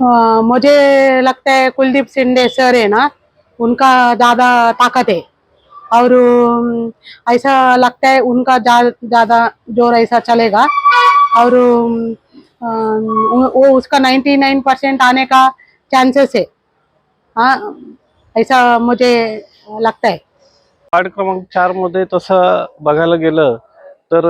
मुझे लगता है कुलदीप सिंधे सर है ना उनका ज़्यादा ताकत है। और ऐसा लगता है उनका जा- ज़्यादा जोर ऐसा चलेगा। और वो उसका 99 परसेंट आने का चांसेस है। हाँ ऐसा मुझे लगता है। वार्ड क्रमांक चारमध्ये तसं बघायला गेलं तर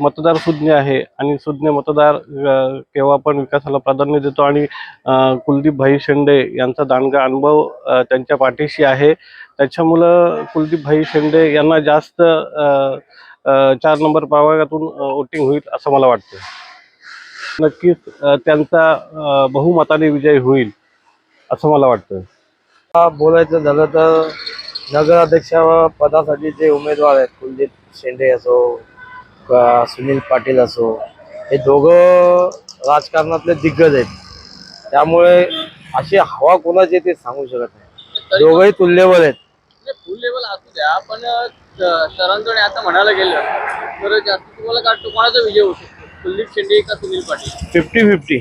मतदार सुज्ञ आहे आणि सुज्ञ मतदार केव्हा पण विकासाला प्राधान्य देतो आणि कुलदीपभाई कुलदीप भाई शेंडे यांचा दांडगा अनुभव त्यांच्या पाठीशी आहे. त्याच्यामुळं कुलदीप भाई शेंडे यांना जास्त चार नंबर प्रभागातून वोटिंग होईल असं मला वाटतं. नक्कीच त्यांचा बहुमताने विजय होईल असं मला वाटतं. बोलायचं झालं तर नगराध्यक्ष पदासाठी जे उमेदवार आहेत कुलदीप शेंडे असो सुनील पाटील असो हे दोघं राजकारणातले दिग्गज आहेत. त्यामुळे अशी हवा कोणाची ते सांगू शकत नाही. दोघंही तुल्यबल आहेत. फुल लेवल असू द्या पण सरांकडे आता म्हणायला गेलं तर जास्त तुम्हाला काय वाटतं कोणाचा विजय होऊ शकतो? कुलदीप शेंडे का सुनील पाटील? फिफ्टी फिफ्टी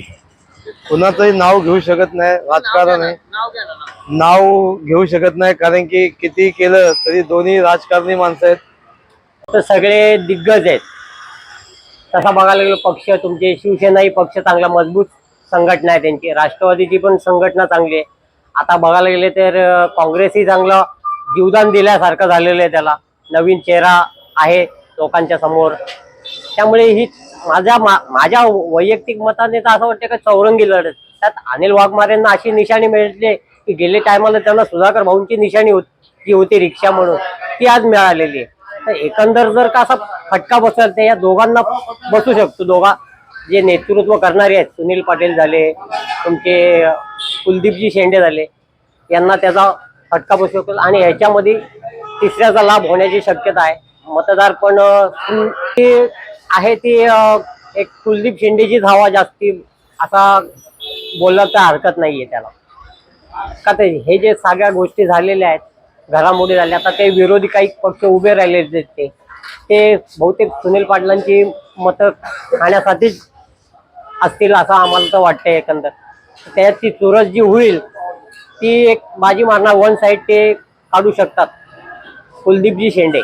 कुणाचंही नाव घेऊ शकत नाही राजकारण आहे. नाव घ्या ना नाव. नाव घेऊ शकत नाही कारण की किती केलं तरी दोन्ही राजकारणी माणसं आहेत. तर सगळे दिग्गज आहेत. तसा बघायला गेलो पक्ष तुमचे शिवसेनाही पक्ष चांगला मजबूत संघटना आहे त्यांची. राष्ट्रवादीची पण संघटना चांगली आहे. आता बघायला गेले तर काँग्रेसही चांगलं जीवदान दिल्यासारखं झालेलं आहे त्याला. नवीन चेहरा आहे लोकांच्या समोर. त्यामुळे ही माझ्या मा- माझ्या वैयक्तिक मताने तर असं वाटतं का चौरंगी लढत. त्यात अनिल वाघमारेंना अशी निशाणी मिळते की गेले टायमाला त्यांना सुधाकर भाऊंची निशाणी होती जी होती रिक्षा म्हणून ती आज मिळालेली आहे. तर एकंदर जर का असा फटका बसेल तर या दोघांना बसू शकतो. दोघा जे नेतृत्व करणारे आहेत सुनील पाटील झाले तुमचे कुलदीपजी शेंडे झाले यांना त्याचा फटका बसू शकतो. आणि ह्याच्यामध्ये तिसऱ्याचा लाभ होण्याची शक्यता आहे. मतदार पण ती आहे ती एक कुलदीप शेंडेचीच हवा जास्ती असा बोलला तर हरकत नाहीये त्याला. का ते हे जे सगळ्या गोष्टी झालेल्या आहेत घडामोडी झाल्या आता ते विरोधी काही पक्ष उभे राहिलेले ते. ते बहुतेक सुनील पाटलांची मतं खाण्यासाठीच असतील असं आम्हाला तर वाटतंय एकंदर. त्यात ती चुरस जी होईल ती एक बाजी मारणार वन साईड ते काढू शकतात. कुलदीपजी शेंडे.